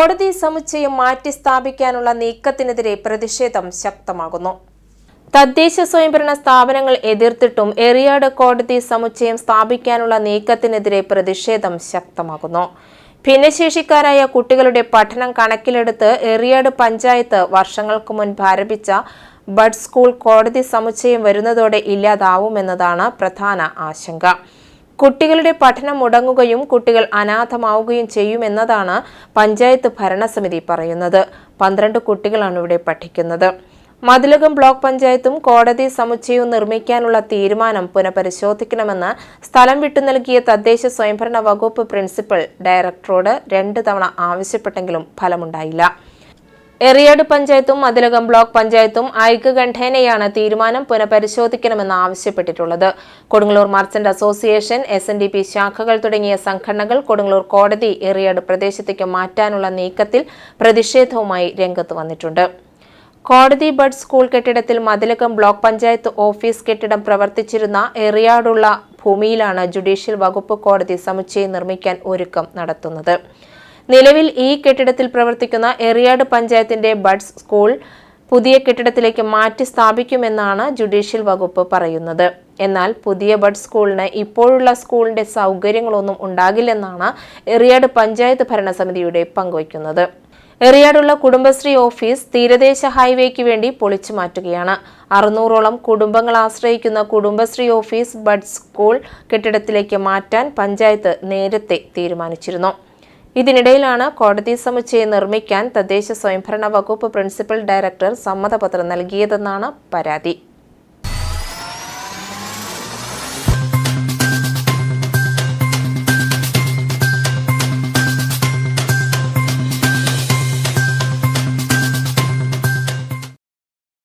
കോടതി സമുച്ചയം മാറ്റി സ്ഥാപിക്കാനുള്ള നീക്കത്തിനെതിരെ പ്രതിഷേധം ശക്തമാകുന്നു. തദ്ദേശ സ്വയംഭരണ സ്ഥാപനങ്ങൾ എതിർത്തിട്ടും എറിയാട് കോടതി സമുച്ചയം സ്ഥാപിക്കാനുള്ള നീക്കത്തിനെതിരെ പ്രതിഷേധം ശക്തമാകുന്നു. ഭിന്നശേഷിക്കാരായ കുട്ടികളുടെ പഠനം കണക്കിലെടുത്ത് എറിയാട് പഞ്ചായത്ത് വർഷങ്ങൾക്ക് മുൻപ് ആരംഭിച്ച ബഡ് സ്കൂൾ കോടതി സമുച്ചയം വരുന്നതോടെ ഇല്ലാതാവുമെന്നതാണ് പ്രധാന ആശങ്ക. കുട്ടികളുടെ പഠനം മുടങ്ങുകയും കുട്ടികൾ അനാഥമാവുകയും ചെയ്യുമെന്നതാണ് പഞ്ചായത്ത് ഭരണസമിതി പറയുന്നത്. പന്ത്രണ്ട് കുട്ടികളാണ് ഇവിടെ പഠിക്കുന്നത്. മതിലകം ബ്ലോക്ക് പഞ്ചായത്തും കോടതി സമുച്ചയവും നിർമ്മിക്കാനുള്ള തീരുമാനം പുനഃപരിശോധിക്കണമെന്ന് സ്ഥലം വിട്ടു നൽകിയ തദ്ദേശ സ്വയംഭരണ വകുപ്പ് പ്രിൻസിപ്പൽ ഡയറക്ടറോട് രണ്ട് തവണ ആവശ്യപ്പെട്ടെങ്കിലും ഫലമുണ്ടായില്ല. എറിയാട് പഞ്ചായത്തും മതിലകം ബ്ലോക്ക് പഞ്ചായത്തും ഐക്യകണ്ഠേനയാണ് തീരുമാനം പുനഃപരിശോധിക്കണമെന്ന് ആവശ്യപ്പെട്ടിട്ടുള്ളത്. Kodungallur merchant association S N D P ശാഖകൾ തുടങ്ങിയ സംഘടനകൾ കൊടുങ്ങല്ലൂർ കോടതി എറിയാട് പ്രദേശത്തേക്ക് മാറ്റാനുള്ള നീക്കത്തിൽ പ്രതിഷേധവുമായി രംഗത്ത് വന്നിട്ടുണ്ട്. കോടതി ബഡ് സ്കൂൾ കെട്ടിടത്തിൽ മതിലകം ബ്ലോക്ക് പഞ്ചായത്ത് ഓഫീസ് കെട്ടിടം പ്രവർത്തിച്ചിരുന്ന എറിയാടുള്ള ഭൂമിയിലാണ് ജുഡീഷ്യൽ വകുപ്പ് കോടതി സമുച്ചയം നിർമ്മിക്കാൻ ഒരുക്കം നടത്തുന്നത്. നിലവിൽ ഈ കെട്ടിടത്തിൽ പ്രവർത്തിക്കുന്ന എറിയാട് പഞ്ചായത്തിന്റെ ബഡ്സ് സ്കൂൾ പുതിയ കെട്ടിടത്തിലേക്ക് മാറ്റി സ്ഥാപിക്കുമെന്നാണ് ജുഡീഷ്യൽ വകുപ്പ് പറയുന്നത്. എന്നാൽ പുതിയ ബഡ് സ്കൂളിന് ഇപ്പോഴുള്ള സ്കൂളിന്റെ സൗകര്യങ്ങളൊന്നും ഉണ്ടാകില്ലെന്നാണ് എറിയാട് പഞ്ചായത്ത് ഭരണസമിതിയുടെ പങ്കുവയ്ക്കുന്നത്. എറിയാടുള്ള കുടുംബശ്രീ ഓഫീസ് തീരദേശ ഹൈവേക്ക് വേണ്ടി പൊളിച്ചു മാറ്റുകയാണ്. അറുന്നൂറോളം കുടുംബങ്ങൾ ആശ്രയിക്കുന്ന കുടുംബശ്രീ ഓഫീസ് ബഡ് സ്കൂൾ കെട്ടിടത്തിലേക്ക് മാറ്റാൻ പഞ്ചായത്ത് നേരത്തെ തീരുമാനിച്ചിരുന്നു. ഇതിനിടയിലാണ് കോടതി സമുച്ചയം നിർമ്മിക്കാൻ തദ്ദേശ സ്വയംഭരണ വകുപ്പ് പ്രിൻസിപ്പൽ ഡയറക്ടർ സമ്മതപത്രം നൽകിയതെന്നാണ് പരാതി.